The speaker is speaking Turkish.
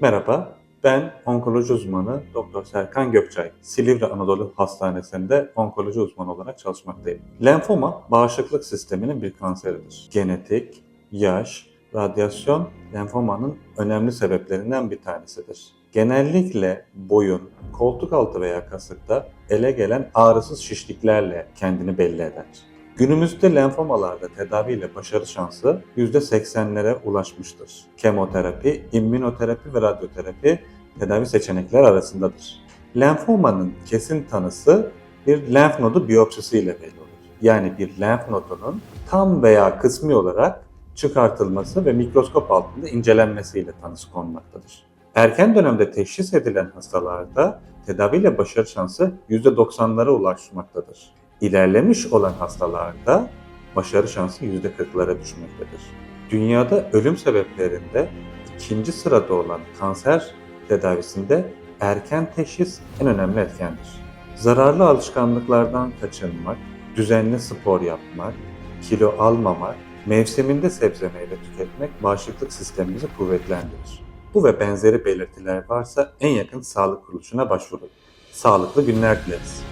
Merhaba, ben onkoloji uzmanı Dr. Serkan Gökçay. Silivri Anadolu Hastanesi'nde onkoloji uzmanı olarak çalışmaktayım. Lenfoma bağışıklık sisteminin bir kanseridir. Genetik, yaş, radyasyon lenfomanın önemli sebeplerinden bir tanesidir. Genellikle boyun, koltuk altı veya kasıkta ele gelen ağrısız şişliklerle kendini belli eder. Günümüzde lenfomalarda tedaviyle başarı şansı %80'lere ulaşmıştır. Kemoterapi, immünoterapi ve radyoterapi tedavi seçenekler arasındadır. Lenfomanın kesin tanısı bir lenf nodu biyopsisiyle belli olur. Yani bir lenf nodunun tam veya kısmi olarak çıkartılması ve mikroskop altında incelenmesiyle tanısı konmaktadır. Erken dönemde teşhis edilen hastalarda tedaviyle başarı şansı %90'lara ulaşmaktadır. İlerlemiş olan hastalarda başarı şansı %40'lara düşmektedir. Dünyada ölüm sebeplerinde ikinci sırada olan kanser tedavisinde erken teşhis en önemli etkendir. Zararlı alışkanlıklardan kaçınmak, düzenli spor yapmak, kilo almamak, mevsiminde sebze meyve tüketmek bağışıklık sistemimizi kuvvetlendirir. Bu ve benzeri belirtiler varsa en yakın sağlık kuruluşuna başvurun. Sağlıklı günler dileriz.